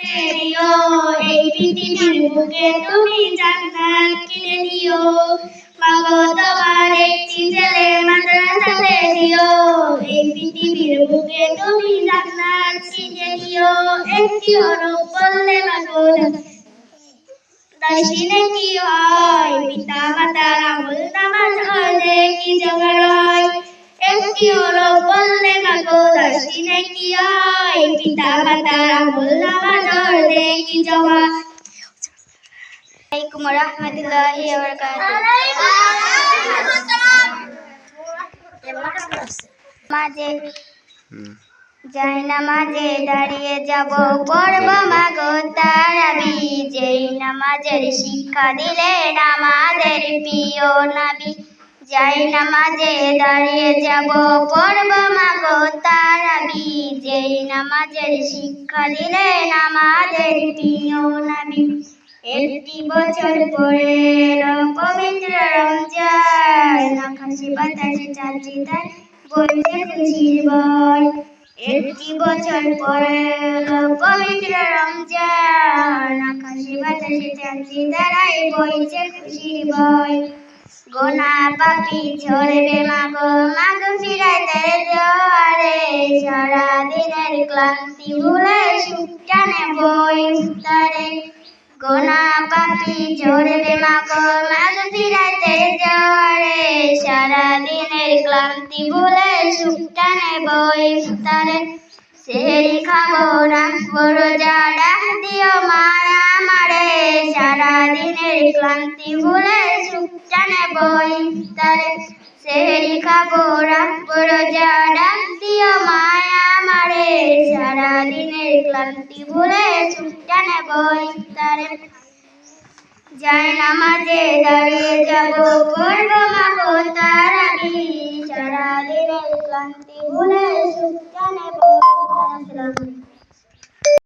দিও এই পৃথিবীর তুমি জান্নাত কিনে দিও মাগো তোমার মাদ্রাসাতে দিও। এই পৃথিবীর বুকে তুমি জান্নাত কিনে দিও একটি হরফ বললে মাগো দশদিনে কি হয়? পিতা মাতার আমল নামাজ হলে কি জোগাড় হয়? একটি হলো বললে মাগো দশদিনে কি হয়? পিতা মাতার আমল নামাজ কি জমা আলাইকুম রহমতুল্লাহি মাঝে যাই নামাজে দাঁড়িয়ে যাব পড়ব মাগো তারাবি। যেই নামাজের শিক্ষা দিলেন আমাদের প্রিয় নবী। যাই নামাজে দাঁড়িয়ে যাব, পড়ব মাগো তারাবি যেই নামাজের শিক্ষা দিলেন আমাদের প্রিয় নবী। একটি বছর পরে এলো পবিত্র রমজান, আকাশে বাতাসে চালছে তার বলছে খুশির বল। একটি বছর পরে এলো পবিত্র রমজান, আকাশে বাতাসে চালছে তারাই বইছে খুশির বল। গোনা পাপি ঝরবে মাগো। মাগো ফিরাইতে জোয়ারে সারা দিনের ক্লান্তি ভুলে সুখ টানে বই তারে গোনা পাপি ঝরবে মাগো মাগো ফিরাইতে জোয়ারে সারা দিনের ক্লান্তি ভুলে সুখ টানে বই তারে সেহরি খাব রাখব রোজা ডাক দিও মায়া মারে, সারা দিনের ক্লান্তি ভুলে বই তারে সেহরি দিও মায়া মারে। সারা দিনের ক্লান্তি ভুলে সুখ নেব তারে। যাই নামাজে দাঁড়িয়ে যাব করব মাগো তারাবি। সারা দিনের ক্লান্তি ভুলে তারে